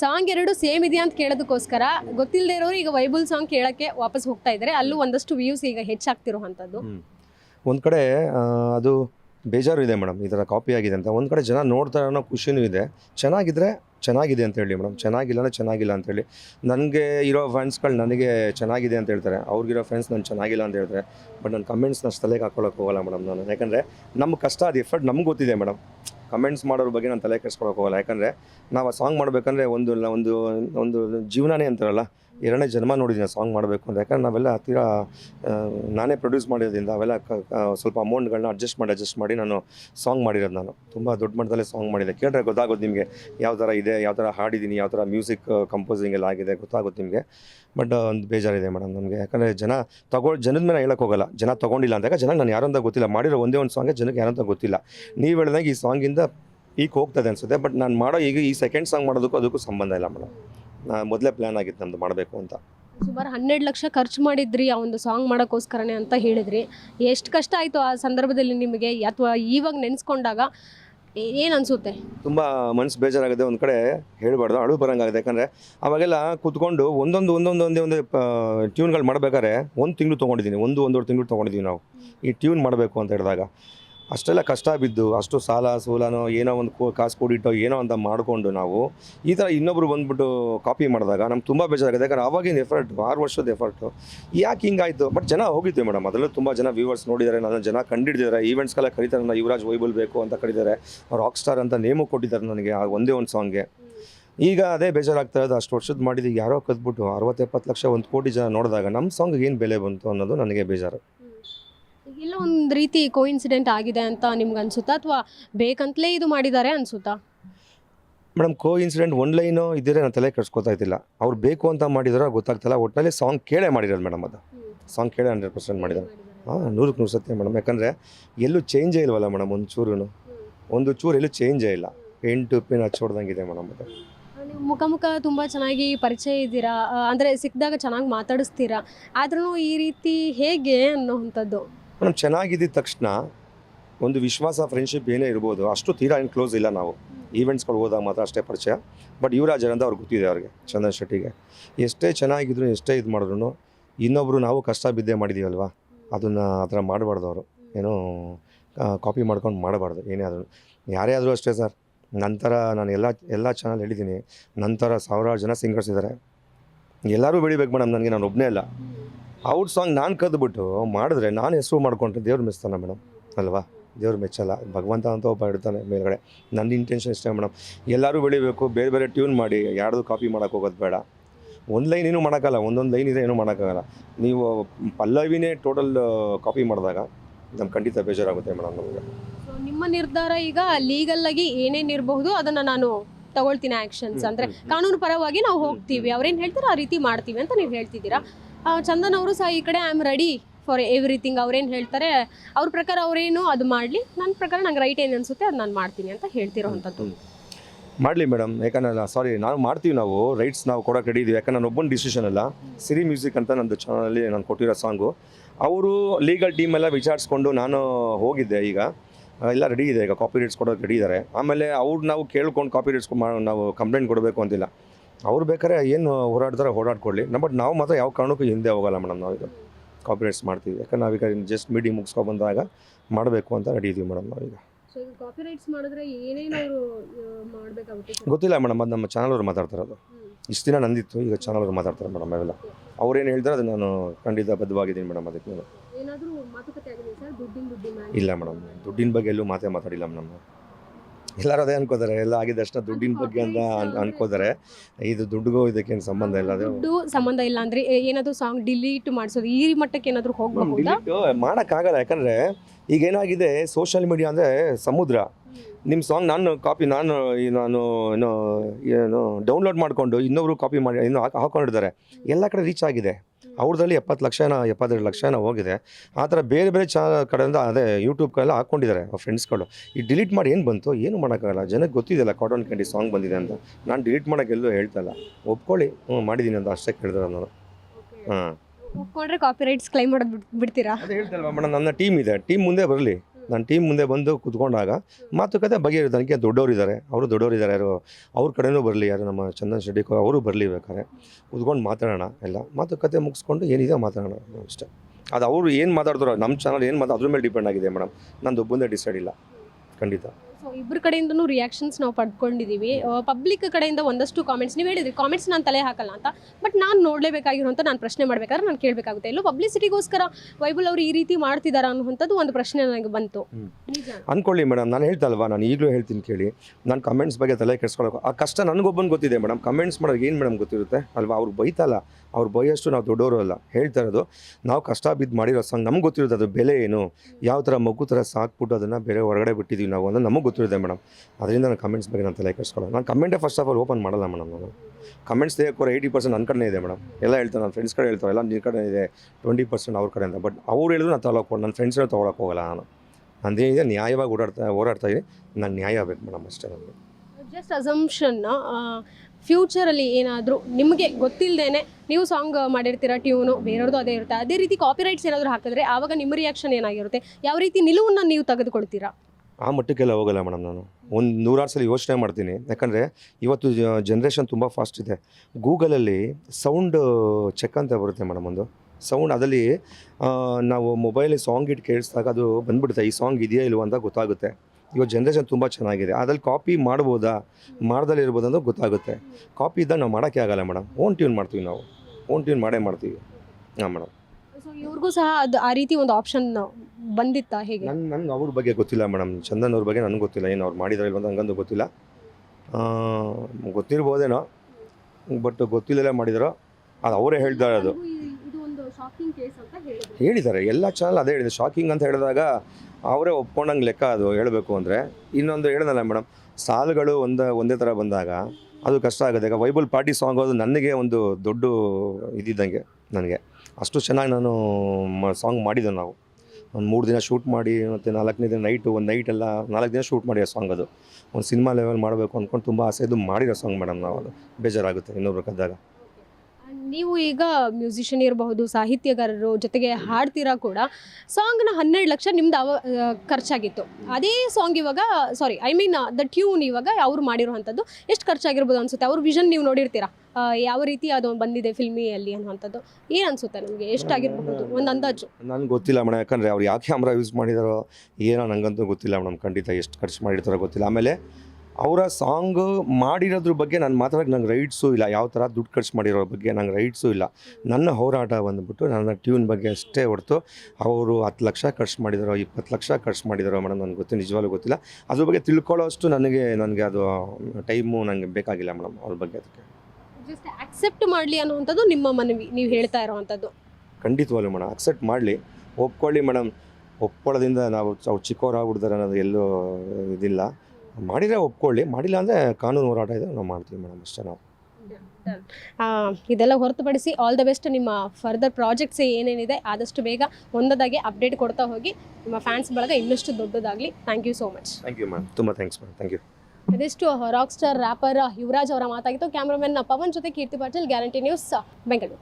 ಸಾಂಗ್ ಎರಡು ಸೇಮ್ ಇದೆಯಾ ಅಂತ ಕೇಳೋದಕ್ಕೋಸ್ಕರ ಗೊತ್ತಿಲ್ಲದೆ ಇರೋರು ಈಗ ವೈಬಲ್ ಸಾಂಗ್ ಕೇಳೋಕ್ಕೆ ವಾಪಸ್ ಹೋಗ್ತಾ ಇದ್ದಾರೆ. ಅಲ್ಲೂ ಒಂದಷ್ಟು ವ್ಯೂಸ್ ಈಗ ಹೆಚ್ಚಾಗ್ತಿರುವಂಥದ್ದು. ಒಂದು ಕಡೆ ಅದು ಬೇಜಾರು ಇದೆ ಮೇಡಮ್, ಈ ಥರ ಕಾಪಿ ಆಗಿದೆ ಅಂತ. ಒಂದು ಕಡೆ ಜನ ನೋಡ್ತಾರೆ ಅನ್ನೋ ಖುಷಿನೂ ಇದೆ. ಚೆನ್ನಾಗಿದ್ರೆ ಚೆನ್ನಾಗಿದೆ ಅಂತ ಹೇಳಿ ಮೇಡಮ್. ಚೆನ್ನಾಗಿಲ್ಲ ಅಂದರೆ ಚೆನ್ನಾಗಿಲ್ಲ ಅಂತೇಳಿ ನನಗೆ ಇರೋ ಫ್ರೆಂಡ್ಸ್ಗಳು ನನಗೆ ಚೆನ್ನಾಗಿದೆ ಅಂತ ಹೇಳ್ತಾರೆ. ಅವ್ರಿಗಿರೋ ಫ್ರೆಂಡ್ಸ್ ನಾನು ಚೆನ್ನಾಗಿಲ್ಲ ಅಂತ ಹೇಳ್ತಾರೆ. ಬಟ್ ನನ್ನ ಕಮೆಂಟ್ಸ್ನ ತಲೆಗೆ ಹಾಕೊಳ್ಳೋಕೆ ಹೋಗಲ್ಲ ಮೇಡಮ್ ನಾನು. ಯಾಕಂದರೆ ನಮ್ಮ ಕಷ್ಟ, ಅದು ಎಫರ್ಟ್ ನಮ್ಗೆ ಗೊತ್ತಿದೆ ಮೇಡಮ್. ಕಮೆಂಟ್ಸ್ ಮಾಡೋರ ಬಗ್ಗೆ ನಾನು ತಲೆ ಕೆಡ್ಸ್ಕೊಳಕ್ಕೆ ಹೋಗಲ್ಲ. ಯಾಕಂದರೆ ನಾವು ಆ ಸಾಂಗ್ ಮಾಡಬೇಕಂದ್ರೆ ಒಂದು ಒಂದು ಒಂದು ಜೀವನನೇ ಅಂತಾರಲ್ಲ. ಎರಡನೇ ಜನ್ಮ ನೋಡಿದ್ದೀನಿ ಸಾಂಗ್ ಮಾಡಬೇಕು ಅಂತ. ಯಾಕಂದ್ರೆ ನಾವೆಲ್ಲ ತೀರಾ ನಾನೇ ಪ್ರೊಡ್ಯೂಸ್ ಮಾಡಿರೋದ್ರಿಂದ ಅವೆಲ್ಲ ಸ್ವಲ್ಪ ಅಮೌಂಟ್ಗಳನ್ನ ಅಡ್ಜಸ್ಟ್ ಮಾಡಿ ಅಡ್ಜಸ್ಟ್ ಮಾಡಿ ನಾನು ಸಾಂಗ್ ಮಾಡಿರೋದು ನಾನು. ತುಂಬ ದೊಡ್ಡ ಮಟ್ಟದಲ್ಲೇ ಸಾಂಗ್ ಮಾಡಿದೆ. ಕೇಳಿದ್ರೆ ಗೊತ್ತಾಗೋದು ನಿಮಗೆ ಯಾವ ಥರ ಇದೆ, ಯಾವ ಥರ ಹಾಡಿದ್ದೀನಿ ಯಾವ ಥರ ಮ್ಯೂಸಿಕ್ ಕಂಪೋಸಿಂಗ್ ಎಲ್ಲ ಆಗಿದೆ ಗೊತ್ತಾಗುತ್ತೆ ನಿಮಗೆ. ಬಟ್ ಒಂದು ಬೇಜಾರಿದೆ ಮೇಡಮ್ ನಮಗೆ. ಯಾಕಂದರೆ ಜನ ತಗೋ, ಜನದ ಮೇಲೆ ಹೇಳಕ್ಕೆ ಹೋಗಲ್ಲ. ಜನ ತೊಗೊಂಡಿಲ್ಲ ಅಂದಾಗ ಜನ ನಾನು ಯಾರಂತ ಗೊತ್ತಿಲ್ಲ. ಮಾಡಿರೋ ಒಂದೇ ಒಂದು ಸಾಂಗೆ ಜನಕ್ಕೆ ಯಾರಂತ ಗೊತ್ತಿಲ್ಲ. ನೀವು ಹೇಳಿದಾಗ ಈ ಸಾಂಗಿಂದ ಈಗ ಹೋಗ್ತದೆ ಅನಿಸುತ್ತೆ. ಬಟ್ ನಾನು ಮಾಡೋ ಈಗ ಈ ಸೆಕೆಂಡ್ ಸಾಂಗ್ ಮಾಡೋದಕ್ಕೂ ಅದಕ್ಕೂ ಸಂಬಂಧ ಇಲ್ಲ ಮೇಡಮ್ ಮೊದಲೇ ಪ್ಲ್ಯಾನ್ ಆಗಿತ್ತು ನಮ್ಮದು ಮಾಡಬೇಕು ಅಂತ. ಸುಮಾರು ಹನ್ನೆರಡು ಲಕ್ಷ ಖರ್ಚು ಮಾಡಿದ್ರಿ ಆ ಒಂದು ಸಾಂಗ್ ಮಾಡೋಕ್ಕೋಸ್ಕರನೇ ಅಂತ ಹೇಳಿದ್ರಿ. ಎಷ್ಟು ಕಷ್ಟ ಆಯಿತು ಆ ಸಂದರ್ಭದಲ್ಲಿ ನಿಮಗೆ? ಅಥವಾ ಇವಾಗ ನೆನೆಸ್ಕೊಂಡಾಗ ಏನು ಅನಿಸುತ್ತೆ? ತುಂಬ ಮನಸ್ಸು ಬೇಜಾರಾಗಿದೆ ಒಂದು ಕಡೆ ಹೇಳಬಾರ್ದು ಅಳು ಬರೋಂಗಾಗಿದೆ ಯಾಕಂದರೆ ಅವಾಗೆಲ್ಲ ಕೂತ್ಕೊಂಡು ಒಂದೊಂದು ಒಂದೊಂದು ಒಂದೇ ಒಂದು ಟ್ಯೂನ್ಗಳು ಮಾಡಬೇಕಾದ್ರೆ ಒಂದು ತಿಂಗಳು ತೊಗೊಂಡಿದ್ದೀನಿ ಒಂದು ಒಂದೂವರೆ ತಿಂಗಳು ತೊಗೊಂಡಿದ್ದೀವಿ ನಾವು. ಈ ಟ್ಯೂನ್ ಮಾಡಬೇಕು ಅಂತ ಹೇಳಿದಾಗ. ಅಷ್ಟೆಲ್ಲ ಕಷ್ಟ ಬಿದ್ದು, ಅಷ್ಟು ಸಾಲ ಸೂಲನೋ ಏನೋ ಒಂದು ಕೋ, ಕಾಸು ಕೊಡಿಟ್ಟೋ ಏನೋ ಅಂತ ಮಾಡಿಕೊಂಡು ನಾವು ಈ ಥರ ಇನ್ನೊಬ್ರು ಬಂದ್ಬಿಟ್ಟು ಕಾಪಿ ಮಾಡಿದಾಗ ನಮ್ಗೆ ತುಂಬ ಬೇಜಾರಾಗುತ್ತೆ. ಯಾಕಂದ್ರೆ ಅವಾಗಿನ ಎಫರ್ಟ್ ಆರು ವರ್ಷದ ಎಫರ್ಟು ಯಾಕೆ ಹಿಂಗಾಯಿತು? ಬಟ್ ಜನ ಹೋಗಿದ್ವಿ ಮೇಡಮ್ ಅದರಲ್ಲೂ ತುಂಬ ಜನ ವ್ಯೂವರ್ಸ್ ನೋಡಿದ್ದಾರೆ ನನ್ನ ಜನ ಕಂಡಿಡಿದಿದ್ದಾರೆ. ಈವೆಂಟ್ಸ್ಗೆಲ್ಲ ಕರೀತಾರೆ ನನ್ನ ಯುವರಾಜ್ ವೈಬಲ್ ಬೇಕು ಅಂತ ಕರೀತಾರೆ. ರಾಕ್ ಸ್ಟಾರ್ ಅಂತ ನೇಮು ಕೊಟ್ಟಿದ್ದಾರೆ ನನಗೆ ಆ ಒಂದೇ ಒಂದು ಸಾಂಗ್ಗೆ ಈಗ ಅದೇ ಬೇಜಾರಾಗ್ತಾ ಇರೋದು, ಅಷ್ಟು ವರ್ಷದ ಮಾಡಿದ್ದು ಯಾರೋ ಕದ್ಬಿಟ್ಟು ಅರವತ್ತೆಪ್ಪತ್ತು ಲಕ್ಷ ಒಂದು ಕೋಟಿ ಜನ ನೋಡಿದಾಗ ನಮ್ಮ ಸಾಂಗ್ಗೆ ಏನು ಬೆಲೆ ಬಂತು ಅನ್ನೋದು ನನಗೆ ಬೇಜಾರು. ಇಲ್ಲ ಒಂದು ರೀತಿ ಕೋ ಇನ್ಸಿಡೆಂಟ್ ಆಗಿದೆ ಅಂತ ನಿಮ್ಗೆ ಅನ್ಸುತ್ತಾ? ಅಥವಾ ಬೇಕಂತಲೇ ಇದು ಮಾಡಿದ್ದಾರೆ ಅನ್ಸುತ್ತಾ? Madam coincident one line ಇದ್ದರೆ ನಾನು ತಲೆ ಕೆಡ್ಸ್ಕೊತಾ ಇದ್ದಿಲ್ಲ. ಅವ್ರು ಬೇಕು ಅಂತ ಮಾಡಿದಾರೋ ಗೊತ್ತಾಗ್ತಿಲ್ಲ. ಒಟ್ಟಿನಲ್ಲಿ ಸಾಂಗ್ ಕೇಳೇ ಮಾಡಿರೋದು ಮೇಡಮ್ ಅದು. ಸಾಂಗ್ ಕೇಳೇ ಹಂಡ್ರೆಡ್ ಪರ್ಸೆಂಟ್ ಮಾಡಿದ್ದಾರೆ. ಹಾಂ ನೂರಕ್ಕೆ ನೂರು ಸತ್ಯ ಮೇಡಮ್. ಯಾಕಂದರೆ ಎಲ್ಲೂ ಚೇಂಜೇ ಇಲ್ವಲ್ಲ ಮೇಡಮ್ ಒಂದು ಚೂರು ಒಂದು ಚೂರು ಎಲ್ಲೂ ಚೇಂಜೇ ಇಲ್ಲ. ಪೇಂಟು ಪೇನ್ ಹಚ್ಚೋಡ್ದಂಗಿದೆ ಮೇಡಮ್ ಅದು. ನೀವು ಮುಖ ಮುಖ ತುಂಬ ಚೆನ್ನಾಗಿ ಪರಿಚಯ ಇದ್ದೀರಾ? ಅಂದರೆ ಅಂದ್ರೆ ಸಿಕ್ಕಿದಾಗ ಚೆನ್ನಾಗಿ ಮಾತಾಡಿಸ್ತೀರಾ? ಆದ್ರೂ ಈ ರೀತಿ ಹೇಗೆ ಅನ್ನೋವಂಥದ್ದು ಮೇಡಮ್ ಚೆನ್ನಾಗಿದ್ದ ತಕ್ಷಣ ಒಂದು ವಿಶ್ವಾಸ ಫ್ರೆಂಡ್ಶಿಪ್ ಏನೇ ಇರ್ಬೋದು, ಅಷ್ಟು ತೀರಾ ಏನು ಕ್ಲೋಸ್ ಇಲ್ಲ ನಾವು. ಈವೆಂಟ್ಸ್ಗಳು ಹೋದಾಗ ಮಾತ್ರ ಅಷ್ಟೇ ಪರಿಚಯ. ಬಟ್ ಯುವರಾಜ್ ಅಂತ ಅವ್ರಿಗೆ ಗೊತ್ತಿದೆ ಅವ್ರಿಗೆ, ಚಂದನ್ ಶೆಟ್ಟಿಗೆ. ಎಷ್ಟೇ ಚೆನ್ನಾಗಿದ್ರು, ಎಷ್ಟೇ ಇದು ಮಾಡಿದ್ರು ಇನ್ನೊಬ್ಬರು ನಾವು ಕಷ್ಟ ಬಿದ್ದೆ ಮಾಡಿದ್ದೀವಲ್ವಾ ಅದನ್ನು ಆ ಥರ ಮಾಡಬಾರ್ದು ಅವರು. ಏನೋ ಕಾಪಿ ಮಾಡ್ಕೊಂಡು ಮಾಡಬಾರ್ದು, ಏನೇ ಆದರೂ. ಯಾರೇ ಆದರೂ ಅಷ್ಟೇ ಸರ್. ನಂತರ ನಾನು ಎಲ್ಲ ಎಲ್ಲ ಚಾನಲ್ ಹೇಳಿದ್ದೀನಿ. ನಂತರ ಸಾವಿರಾರು ಜನ ಸಿಂಗರ್ಸ್ ಇದ್ದಾರೆ ಎಲ್ಲರೂ ಬೆಳಿಬೇಕು ಮೇಡಮ್, ನನಗೆ, ನಾನು ಒಬ್ಬನೇ ಅಲ್ಲ. ಔಟ್ ಸಾಂಗ್ ನಾನು ಕದ್ಬಿಟ್ಟು ಮಾಡಿದ್ರೆ ನಾನು ಹೆಸರು ಮಾಡ್ಕೊಂಡ್ರೆ ದೇವ್ರು ಮೆಚ್ತಾನೆ ಮೇಡಮ್ ಅಲ್ವಾ? ದೇವ್ರು ಮೆಚ್ಚಲ್ಲ. ಭಗವಂತ ಅಂತ ಒಬ್ಬ ಇಡ್ತಾನೆ ಮೇಲ್ಗಡೆ. ನನ್ನ ಇಂಟೆನ್ಷನ್ ಇಷ್ಟೇ ಮೇಡಮ್ ಎಲ್ಲರೂ ಬೆಳಿಬೇಕು. ಬೇರೆ ಬೇರೆ ಟ್ಯೂನ್ ಮಾಡಿ. ಯಾರ್ದು ಕಾಪಿ ಮಾಡೋಕೆ ಹೋಗೋದು ಬೇಡ. ಒಂದು ಲೈನ್ ಏನೂ ಮಾಡೋಕ್ಕಲ್ಲ ಒಂದೊಂದು ಲೈನ್ ಇದೆ ಏನೂ ಮಾಡೋಕ್ಕಾಗಲ್ಲ. ನೀವು ಪಲ್ಲವಿನೇ ಟೋಟಲ್ ಕಾಪಿ ಮಾಡಿದಾಗ ನಮ್ಗೆ ಖಂಡಿತ ಬೇಜಾರಾಗುತ್ತೆ ಮೇಡಮ್ ನಮಗೆ. ನಿಮ್ಮ ನಿರ್ಧಾರ ಈಗ ಲೀಗಲ್ ಆಗಿ ಏನೇನು ಇರಬಹುದು ಅದನ್ನು ನಾನು ತಗೊಳ್ತೀನಿ ಆಕ್ಷನ್ಸ್ ಅಂದರೆ ಕಾನೂನು ಪರವಾಗಿ ನಾವು ಹೋಗ್ತೀವಿ. ಅವ್ರೇನು ಹೇಳ್ತಾರೆ ಆ ರೀತಿ ಮಾಡ್ತೀವಿ ಅಂತ ನೀವು ಹೇಳ್ತಿದ್ದೀರಾ? ಚಂದನ್ ಅವರು ಸಹ ಈ ಕಡೆ I am ready for everything ಅವ್ರೇನು ಹೇಳ್ತಾರೆ, ಅವ್ರ ಪ್ರಕಾರ ಅವರೇನು ಅದು ಮಾಡಲಿ ನನ್ನ ಪ್ರಕಾರ ನಂಗೆ ರೈಟ್ ಏನು ಅನಿಸುತ್ತೆ ಅದು ನಾನು ಮಾಡ್ತೀನಿ ಅಂತ ಹೇಳ್ತಿರೋವಂಥದ್ದು ಮಾಡಲಿ ಮೇಡಮ್, ಯಾಕಂದ್ರೆ ಸಾರಿ ನಾವು ಮಾಡ್ತೀವಿ ನಾವು ರೈಟ್ಸ್ ನಾವು ಕೊಡೋಕೆ ರೆಡಿ ಇದೀವಿ, ಯಾಕಂದ್ರೆ ನಾನು ಒಬ್ಬನ ಡಿಸಿಷನ್ ಅಲ್ಲ. ಸಿರಿ ಮ್ಯೂಸಿಕ್ ಅಂತ ನಂದು ಚಾನಲಲ್ಲಿ ನಾನು ಕೊಟ್ಟಿರೋ ಸಾಂಗು ಅವರು ಲೀಗಲ್ ಟೀಮ್ ಎಲ್ಲ ವಿಚಾರಿಸ್ಕೊಂಡು ನಾನು ಹೋಗಿದ್ದೆ ಈಗ. ಎಲ್ಲ ರೆಡಿ ಇದೆ, ಈಗ ಕಾಪಿ ರೈಟ್ಸ್ ಕೊಡೋಕೆ ರೆಡಿ ಇದ್ದಾರೆ ಆಮೇಲೆ ಅವ್ರು ನಾವು ಕೇಳ್ಕೊಂಡು ಕಾಪಿ ರೈಟ್ಸ್ ನಾವು ಕಂಪ್ಲೇಂಟ್ ಕೊಡಬೇಕು ಅಂತಿಲ್ಲ. ಅವ್ರು ಬೇಕಾದ್ರೆ ಏನು ಹೋರಾಡ್ತಾರೆ ಓಡಾಡ್ಕೊಳ್ಳಿ ಬಟ್ ನಾವು ಮಾತ್ರ ಯಾವ ಕಾರಣಕ್ಕೂ ಹಿಂದೆ ಹೋಗಲ್ಲ ಮೇಡಮ್ ನಾವು ಇದು ಕಾಪಿರೇಟ್ಸ್ ಮಾಡ್ತೀವಿ ಯಾಕಂದ್ರೆ ನಾವೀಗ ಜಸ್ಟ್ ಮೀಟಿಂಗ್ ಮುಗಿಸ್ಕೊಂಡು ಬಂದಾಗ ಮಾಡಬೇಕು ಅಂತ ನಡೀತೀವಿ ಮೇಡಮ್ ನಾವೀಗ. ಗೊತ್ತಿಲ್ಲ ಮೇಡಮ್ ಅದು ನಮ್ಮ ಚಾನಲ್ ಅವ್ರು ಮಾತಾಡ್ತಾರದು. ಇಷ್ಟು ದಿನ ನಂದಿತ್ತು ಈಗ ಚಾನಲ್ ಅವ್ರು ಮಾತಾಡ್ತಾರೆ ಮೇಡಮ್ ಅವೆಲ್ಲ ಅವ್ರೇನು ಹೇಳ್ತಾರೆ ಅದು ನಾನು ಖಂಡಿತ ಬದ್ಧವಾಗಿದ್ದೀನಿ ಮೇಡಮ್ ಅದಕ್ಕೆ. ಇಲ್ಲ ಮೇಡಮ್ ದುಡ್ಡಿನ ಬಗ್ಗೆ ಎಲ್ಲೂ ಮಾತೇ ಮಾತಾಡಿಲ್ಲ ಮೇಡಮ್. ಎಲ್ಲರೂ ಅದೇ ಅನ್ಕೋತಾರೆ ಎಲ್ಲ ಆಗಿದೆ ಅಷ್ಟೇ ದುಡ್ಡಿನ ಬಗ್ಗೆ ಅಂತ ಅನ್- ಅನ್ಕೋತಾರೆ. ಇದು ದುಡ್ಡಿಗೂ ಇದಕ್ಕೇನು ಸಂಬಂಧ ಇಲ್ಲ ಅದು? ದುಡ್ಡು ಸಂಬಂಧ ಇಲ್ಲ ಅಂದ್ರೆ ಏ- ಏನಾದ್ರು ಸಾಂಗ್ ಡಿಲೀಟ್ ಮಾಡಿಸೋದು ಈ ಮಟ್ಟಕ್ಕೆ ಏನಾದ್ರು ಹೋಗಬಹುದಾ ಮಾಡೋಕ್ಕಾಗಲ್ಲ. ಯಾಕಂದರೆ ಈಗ ಏನಾಗಿದೆ ಸೋಷಿಯಲ್ ಮೀಡಿಯಾ ಅಂದರೆ ಸಮುದ್ರ. ನಿಮ್ಮ ಸಾಂಗ್ ನಾನು ಕಾಪಿ ನಾನು ಈ ನಾನು ಏನು ಏನು ಡೌನ್ಲೋಡ್ ಮಾಡಿಕೊಂಡು ಇನ್ನೊಬ್ರು ಕಾಪಿ ಮಾಡಿ ಇನ್ನೂ ಹಾಕ್ ಹಾಕೊಂಡಿರ್ತಾರೆ ಎಲ್ಲ ಕಡೆ ರೀಚ್ ಆಗಿದೆ. ಅವ್ರದ್ರಲ್ಲಿ ಎಪ್ಪತ್ತು ಲಕ್ಷನ ಎಪ್ಪತ್ತೆರಡು ಲಕ್ಷನ ಹೋಗಿದೆ. ಆ ಥರ ಬೇರೆ ಬೇರೆ ಚಾ ಕಡೆಯಿಂದ ಅದೇ ಯೂಟ್ಯೂಬ್ಗೆಲ್ಲ ಹಾಕ್ಕೊಂಡಿದ್ದಾರೆ ಆ ಫ್ರೆಂಡ್ಸ್ಗಳು. ಈ ಡಿಲೀಟ್ ಮಾಡಿ ಏನು ಬಂತು? ಏನು ಮಾಡೋಕ್ಕಾಗಲ್ಲ. ಜನಕ್ಕೆ ಗೊತ್ತಿದೆಯಲ್ಲ ಕಾಟನ್ ಕ್ಯಾಂಡಿ ಸಾಂಗ್ ಬಂದಿದೆ ಅಂತ. ನಾನು ಡಿಲೀಟ್ ಮಾಡೋಕ್ಕೆಲ್ಲೂ ಹೇಳ್ತಾ ಇಲ್ಲ. ಒಪ್ಕೊಳ್ಳಿ. ಹ್ಞೂ ಮಾಡಿದ್ದೀನಿ ಅಂತ ಅಷ್ಟೇ ಕೇಳಿದ್ರೆ ನಾನು ಹಾಂ ಒಪ್ಕೊಂಡ್ರೆ ಕಾಪಿ ರೈಟ್ಸ್ ಕ್ಲೈಮ್ ಮಾಡೋದು ಬಿಡ್- ಬಿಡ್ತೀರಾ? ಅದೇ ಹೇಳ್ತಲ್ವ ಮೇಡಮ್ ನನ್ನ ಟೀಮ್ ಇದೆ. ಟೀಮ್ ಮುಂದೆ ಬರಲಿ. ನನ್ನ ಟೀಮ್ ಮುಂದೆ ಬಂದು ಕುತ್ಕೊಂಡಾಗ ಮಾತುಕತೆ ಬಗೆಹರಿದ ನನಗೆ ದೊಡ್ಡವರು ಇದ್ದಾರೆ ಅವರು ದೊಡ್ಡವರು ಇದ್ದಾರೆ ಯಾರು? ಅವ್ರ ಕಡೆನೂ ಬರಲಿ ಯಾರು? ನಮ್ಮ ಚಂದನ್ ಶೆಟ್ಟಿ ಅವರು ಬರಲಿ ಬೇಕಾದ್ರೆ. ಕುತ್ಕೊಂಡು ಮಾತಾಡೋಣ ಎಲ್ಲ. ಮಾತುಕತೆ ಮುಗಿಸ್ಕೊಂಡು ಏನಿದೆ ಮಾತಾಡೋಣ ಅಷ್ಟೇ ಅದು ಅವರು ಏನು ಮಾತಾಡ್ತಾರೋ, ನಮ್ಮ ಚಾನಲ್ ಏನು ಮಾತಾಡೋ ಅದ್ರ ಮೇಲೆ ಡಿಪೆಂಡ್ ಆಗಿದೆ ಮೇಡಮ್. ನಂದು ಒಬ್ಬಂದೇ ಡಿಸೈಡ್ ಇಲ್ಲ. ಖಂಡಿತ. ಸೊ ಇಬ್ಬರ ಕಡೆಯಿಂದನೂ ರಿಯಾಕ್ಷನ್ಸ್ ನಾವು ಪಡ್ಕೊಂಡಿದ್ದೀವಿ ಪಬ್ಲಿಕ್ ಕಡೆಯಿಂದ ಒಂದಷ್ಟು ಕಾಮೆಂಟ್ಸ್ ನೀವು ಹೇಳಿದ್ರಿ ಕಾಮೆಂಟ್ಸ್ ನಾನು ತಲೆ ಹಾಕಲ್ಲ ಅಂತ. ಬಟ್ ನಾನು ನೋಡಲೇಬೇಕಾಗಿರುವಂಥ ನಾನು ಪ್ರಶ್ನೆ ಮಾಡಬೇಕಾದ್ರೆ ನಾನು ಕೇಳಬೇಕಾಗುತ್ತೆ. ಎಲ್ಲೋ ಪಬ್ಲಿಸಿಟಿಗೋಸ್ಕರ ವೈಬಲ್ ಅವರು ಈ ರೀತಿ ಮಾಡ್ತಿದ್ದಾರೆ ಅನ್ನುವಂಥದ್ದು ಒಂದು ಪ್ರಶ್ನೆ ನನಗೆ ಬಂತು. ಅಂದ್ಕೊಳ್ಳಿ ಮೇಡಮ್ ನಾನು ಹೇಳ್ತಲ್ವಾ ನಾನು ಈಗಲೂ ಹೇಳ್ತೀನಿ ಕೇಳಿ. ನಾನು ಕಮೆಂಟ್ಸ್ ಬಗ್ಗೆ ತಲೆ ಕೆಡ್ಸ್ಕೊಳ್ಳೋಕೆ ಆ ಕಷ್ಟ ನನಗೊಬ್ಬನ ಗೊತ್ತಿದೆ ಮೇಡಮ್ ಕಮೆಂಟ್ಸ್ ಮಾಡೋದು ಏನು ಮೇಡಮ್ ಗೊತ್ತಿರುತ್ತೆ? ಅಲ್ವಾ ಅವ್ರು ಬೈತಲ್ಲ. ಅವ್ರು ಬೈಯಷ್ಟು ನಾವು ದೊಡ್ಡವರು ಅಲ್ಲ. ಹೇಳ್ತಾ ಇರೋದು ನಾವು ಕಷ್ಟ ಬಿದ್ದು ಮಾಡಿರೋ ಸಾಂಗ್ ನಮ್ಗೆ ಗೊತ್ತಿರೋದು ಅದು ಬೆಲೆ ಏನು? ಯಾವ ಥರ ಮಗು ಥರ ಸಾಕ್ಬಿಟ್ಟು ಅದನ್ನು ಬೇರೆ ಹೊರಗಡೆ ಬಿಟ್ಟಿದ್ದೀವಿ ನಾವು ಅಂತ ನಮಗೆ ಗೊತ್ತಿರುತ್ತೆ ಮೇಡಮ್. ಅದರಿಂದ ನಾನು ಕಮೆಂಟ್ಸ್ ಬಗ್ಗೆ ನಾನು ತಲೆ ಕೆಡಿಸ್ಕೊಳ್ಳೋಣ. ನಾನು ಕಮೆಂಟೇ ಫಸ್ಟ್ ಆಫ್ ಆಲ್ ಓಪನ್ ಮಾಡಲ್ಲ ಮೇಡಮ್ ನಾನು. ಕಮೆಂಟ್ಸ್ ತೆಗೆಯೋಕೆ ಏಯ್ಟಿ ಪರ್ಸೆಂಟ್ ನನ್ನ ಕಡೆ ಇದೆ ಮೇಡಮ್. ಎಲ್ಲ ಹೇಳ್ತಾರೆ, ನನ್ನ ಫ್ರೆಂಡ್ಸ್ ಕಡೆ ಹೇಳ್ತಾರೆ, ಎಲ್ಲ ನಿನ್ನ ಕಡೆ ಇದೆ ಟ್ವೆಂಟಿ ಪರ್ಸೆಂಟ್ ಅವ್ರ ಕಡೆಯಿಂದ ಬಟ್ ಅವ್ರು ಹೇಳಿದ್ರು ನಾನು ತಗೊಳಕ್ಕೆ ನನ್ನ ಫ್ರೆಂಡ್ಸ್ನ ತೊಗೊಳಕ್ಕೆ ಹೋಗಲ್ಲ ನಾನು. ನಂದೇನಿದೆ, ನ್ಯಾಯವಾಗಿ ಓಡಾಡ್ತಾ ಓಡಾಡ್ತಾ ಇದ್ದೀನಿ. ನಾನು ನ್ಯಾಯ ಬೇಕು ಮೇಡಮ್ ಅಷ್ಟೇ ನನಗೆ ಜಸ್ಟ್ ಅಸಂಪ್ಷನ್ನ ಫ್ಯೂಚರಲ್ಲಿ ಏನಾದರೂ ನಿಮಗೆ ಗೊತ್ತಿಲ್ಲದೇನೆ ನೀವು ಸಾಂಗ್ ಮಾಡಿರ್ತೀರ ಟ್ಯೂನು ಬೇರೆಯವ್ರದ್ದು ಅದೇ ಇರುತ್ತೆ. ಅದೇ ರೀತಿ ಕಾಪಿ ರೈಟ್ಸ್ ಏನಾದರೂ ಹಾಕಿದ್ರೆ ಆವಾಗ ನಿಮ್ಮ ರಿಯಾಕ್ಷನ್ ಏನಾಗಿರುತ್ತೆ? ಯಾವ ರೀತಿ ನಿಲುವನ್ನು ನೀವು ತೆಗೆದುಕೊಳ್ತೀರಾ? ಆ ಮಟ್ಟಕ್ಕೆಲ್ಲ ಹೋಗಲ್ಲ ಮೇಡಮ್ ನಾನು. ಒಂದು ನೂರಾರು ಸಲ ಯೋಚನೆ ಮಾಡ್ತೀನಿ. ಯಾಕಂದರೆ ಇವತ್ತು ಜನ್ರೇಷನ್ ತುಂಬ ಫಾಸ್ಟ್ ಇದೆ. ಗೂಗಲಲ್ಲಿ ಸೌಂಡ್ ಚೆಕ್ ಅಂತ ಬರುತ್ತೆ ಮೇಡಮ್ ಒಂದು. ಸೌಂಡ್ ಅದರಲ್ಲಿ ನಾವು ಮೊಬೈಲ್ ಸಾಂಗ್ ಇಟ್ಟು ಕೇಳಿಸಿದಾಗ ಅದು ಬಂದ್ಬಿಡುತ್ತೆ. ಈ ಸಾಂಗ್ ಇದೆಯಾ ಇಲ್ವ ಅಂತ ಗೊತ್ತಾಗುತ್ತೆ. ಇವಾಗ ಜನ್ರೇಷನ್ ತುಂಬ ಚೆನ್ನಾಗಿದೆ. ಅದ್ರಲ್ಲಿ ಕಾಪಿ ಮಾಡ್ಬೋದಾ? ಮಾಡ್ದಲ್ಲಿ ಇರ್ಬೋದು ಅಂತ ಗೊತ್ತಾಗುತ್ತೆ. ಕಾಪಿ ಇದ್ದಾಗ ನಾವು ಮಾಡೋಕ್ಕೆ ಆಗಲ್ಲ ಮೇಡಮ್. ಓನ್ ಟ್ಯೂನ್ ಮಾಡ್ತೀವಿ ನಾವು. ಓನ್ ಟ್ಯೂನ್ ಮಾಡೇ ಮಾಡ್ತೀವಿ. ಹಾಂ, ಮೇಡಮ್. ಇವ್ರಿಗೂ ಸಹ ಅದು ಆ ರೀತಿ ಒಂದು ಆಪ್ಷನ್ ಬಂದಿತ್ತಾ ಹೇಗೆ? ನನ್ನ ನಂಗೆ ಅವ್ರ ಬಗ್ಗೆ ಗೊತ್ತಿಲ್ಲ ಮೇಡಮ್ ಚಂದನ್ ಅವ್ರ ಬಗ್ಗೆ ನನಗೆ ಗೊತ್ತಿಲ್ಲ. ಏನು ಅವ್ರು ಮಾಡಿದಾರೆ ಅಂತ ಹಂಗಂದು ಗೊತ್ತಿಲ್ಲ. ಗೊತ್ತಿರ್ಬೋದೇನೋ ಬಟ್ ಗೊತ್ತಿಲ್ಲ ಮಾಡಿದಾರೋ ಅದು ಅವರೇ ಹೇಳ್ತಾರೆ ಅದು. ಹೇಳಿದ್ದಾರೆ. ಎಲ್ಲ ಚಾನಲ್ ಅದೇ ಹೇಳಿದೆ. ಶಾಕಿಂಗ್ ಅಂತ ಹೇಳಿದಾಗ ಅವರೇ ಒಪ್ಕೊಂಡಂಗೆ ಲೆಕ್ಕ ಅದು ಹೇಳಬೇಕು ಅಂದರೆ. ಇನ್ನೊಂದು ಹೇಳಿದಲ್ಲ ಮೇಡಮ್ ಸಾಲುಗಳು ಒಂದೇ ಒಂದೇ ಥರ ಬಂದಾಗ ಅದು ಕಷ್ಟ ಆಗುತ್ತೆ. ಈಗ ವೈಬಲ್ ಪಾರ್ಟಿ ಸಾಂಗ್ ಅದು ನನಗೆ ಒಂದು ದೊಡ್ಡ ಇದ್ದಿದ್ದಂಗೆ ನನಗೆ. ಅಷ್ಟು ಚೆನ್ನಾಗಿ ನಾನು ಸಾಂಗ್ ಮಾಡಿದ್ದೆ ನಾವು. ಒಂದು ಮೂರು ದಿನ ಶೂಟ್ ಮಾಡಿ, ಮತ್ತು ನಾಲ್ಕನೇ ದಿನ ನೈಟು ಒಂದು ನೈಟ್ ಎಲ್ಲ ನಾಲ್ಕು ದಿನ ಶೂಟ್ ಮಾಡಿರೋ ಸಾಂಗ್ ಅದು. ಒಂದು ಸಿನಿಮಾ ಲೆವೆಲ್ ಮಾಡಬೇಕು ಅಂದ್ಕೊಂಡು ತುಂಬ ಆಸೆ ಇದು ಮಾಡಿರೋ ಸಾಂಗ್ ಮೇಡಮ್ ನಾವು ಅದು ಬೇಜಾರಾಗುತ್ತೆ ಇನ್ನೊಬ್ರು ಕದ್ದಾಗ ನೀವು ಈಗ ಮ್ಯೂಸಿಷಿಯನ್ ಇರಬಹುದು, ಸಾಹಿತ್ಯಗಾರರು ಜೊತೆಗೆ ಹಾಡ್ತೀರಾ ಕೂಡ ಸಾಂಗ್ನ ಹನ್ನೆರಡು ಲಕ್ಷ ನಿಮ್ದು ಅವ ಖರ್ಚಾಗಿತ್ತು. ಅದೇ ಸಾಂಗ್ ಇವಾಗ sorry I mean the tune ಇವಾಗ ಅವ್ರು ಮಾಡಿರುವಂಥದ್ದು ಎಷ್ಟು ಖರ್ಚಾಗಿರ್ಬೋದು ಅನ್ಸುತ್ತೆ? ಅವ್ರ ವಿಷನ್ ನೀವು ನೋಡಿರ್ತೀರಾ? ಯಾವ ರೀತಿ ಅದು ಬಂದಿದೆ ಫಿಲ್ಮಿಯಲ್ಲಿ ಅನ್ನುವಂಥದ್ದು? ಏನು ಅನ್ಸುತ್ತೆ ನಮಗೆ? ಎಷ್ಟಾಗಿರ್ಬಹುದು? ಒಂದು ಅಂದಾಜು. ನನಗೆ ಗೊತ್ತಿಲ್ಲ ಮೇಡಮ್ ಯಾಕಂದರೆ ಅವ್ರು ಯಾವ ಕ್ಯಾಮ್ರಾ ಯೂಸ್ ಮಾಡಿದಾರೋ ಏನೋ ನನಗಂತೂ ಗೊತ್ತಿಲ್ಲ ಮೇಡಮ್ ಖಂಡಿತ ಎಷ್ಟು ಖರ್ಚು ಮಾಡಿರ್ತಾರೋ ಗೊತ್ತಿಲ್ಲ. ಆಮೇಲೆ ಅವರ ಸಾಂಗ್ ಮಾಡಿರೋದ್ರ ಬಗ್ಗೆ ನಾನು ಮಾತಾಡೋಕ್ಕೆ ನಂಗೆ ರೈಟ್ಸು ಇಲ್ಲ. ಯಾವ ಥರ ದುಡ್ಡು ಖರ್ಚು ಮಾಡಿರೋ ಬಗ್ಗೆ ನಂಗೆ ರೈಟ್ಸು ಇಲ್ಲ. ನನ್ನ ಹೋರಾಟ ಬಂದುಬಿಟ್ಟು ನನ್ನ ಟ್ಯೂನ್ ಬಗ್ಗೆ ಅಷ್ಟೇ ಹೊರತು ಅವರು ಹತ್ತು ಲಕ್ಷ ಖರ್ಚು ಮಾಡಿದಾರೋ ಇಪ್ಪತ್ತು ಲಕ್ಷ ಖರ್ಚು ಮಾಡಿದಾರೋ ಮೇಡಮ್ ನನಗೆ ಗೊತ್ತು ನಿಜವಾಗ್ಲೂ ಗೊತ್ತಿಲ್ಲ. ಅದ್ರ ಬಗ್ಗೆ ತಿಳ್ಕೊಳ್ಳೋ ಅಷ್ಟು ನನಗೆ ನನಗೆ ಅದು ಟೈಮು ನನಗೆ ಬೇಕಾಗಿಲ್ಲ ಮೇಡಮ್ ಅವ್ರ ಬಗ್ಗೆ ಅದಕ್ಕೆ. ಜಸ್ಟ್ ಅಕ್ಸೆಪ್ಟ್ ಮಾಡಲಿ ಅನ್ನುವಂಥದ್ದು ನಿಮ್ಮ ಮನವಿ ನೀವು ಹೇಳ್ತಾ ಇರೋವಂಥದ್ದು. ಖಂಡಿತವಾಗ್ಲೂ ಮೇಡಮ್ ಅಕ್ಸೆಪ್ಟ್ ಮಾಡಲಿ. ಒಪ್ಕೊಳ್ಳಿ ಮೇಡಮ್ ಒಪ್ಕೊಳ್ಳೋದ್ರಿಂದ ನಾವು ಅವ್ರು ಚಿಕ್ಕವ್ರು ಆಗ್ಬಿಡ್ತಾರೆ ಅನ್ನೋದು ಎಲ್ಲೂ ಇದಿಲ್ಲ. ಮಾಡಿದರೆ ಒಪ್ಕೊಳ್ಳಿ. ಮಾಡಿಲ್ಲ ಅಂದರೆ ಕಾನೂನು ಹೋರಾಟ ಇದೆ ನಾವು ಮಾಡ್ತೀವಿ ಮೇಡಮ್ ಅಷ್ಟೇ ನಾವು. ಇದೆಲ್ಲ ಹೊರತುಪಡಿಸಿ ಆಲ್ ದ ಬೆಸ್ಟ್ ನಿಮ್ಮ ಫರ್ದರ್ ಪ್ರಾಜೆಕ್ಟ್ಸ್ ಏನೇನಿದೆ ಆದಷ್ಟು ಬೇಗ ಒಂದದಾಗೆ ಅಪ್ಡೇಟ್ ಕೊಡ್ತಾ ಹೋಗಿ. ನಿಮ್ಮ ಫ್ಯಾನ್ಸ್ ಬಳಗ ಇನ್ನಷ್ಟು ದೊಡ್ಡದಾಗಲಿ. Thank you so much thank you ma'am ತುಂಬ ಥ್ಯಾಂಕ್ಸ್ ಮ್ಯಾಮ್ ಥ್ಯಾಂಕ್ ಯು ಇದಿಷ್ಟು ರಾಕ್ ಸ್ಟಾರ್ ರ್ಯಾಪರ್ ಯುವರಾಜ್ ಅವರ ಮಾತಾಗಿತ್ತು. ಕ್ಯಾಮ್ರಾಮನ್ ಪವನ್ ಜೊತೆ Keerthi Patil Guarantee News Bengaluru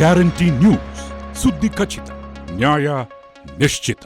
Guarantee News ಸುದ್ದಿ ಖಚಿತ ನ್ಯಾಯ ನಿಶ್ಚಿತ.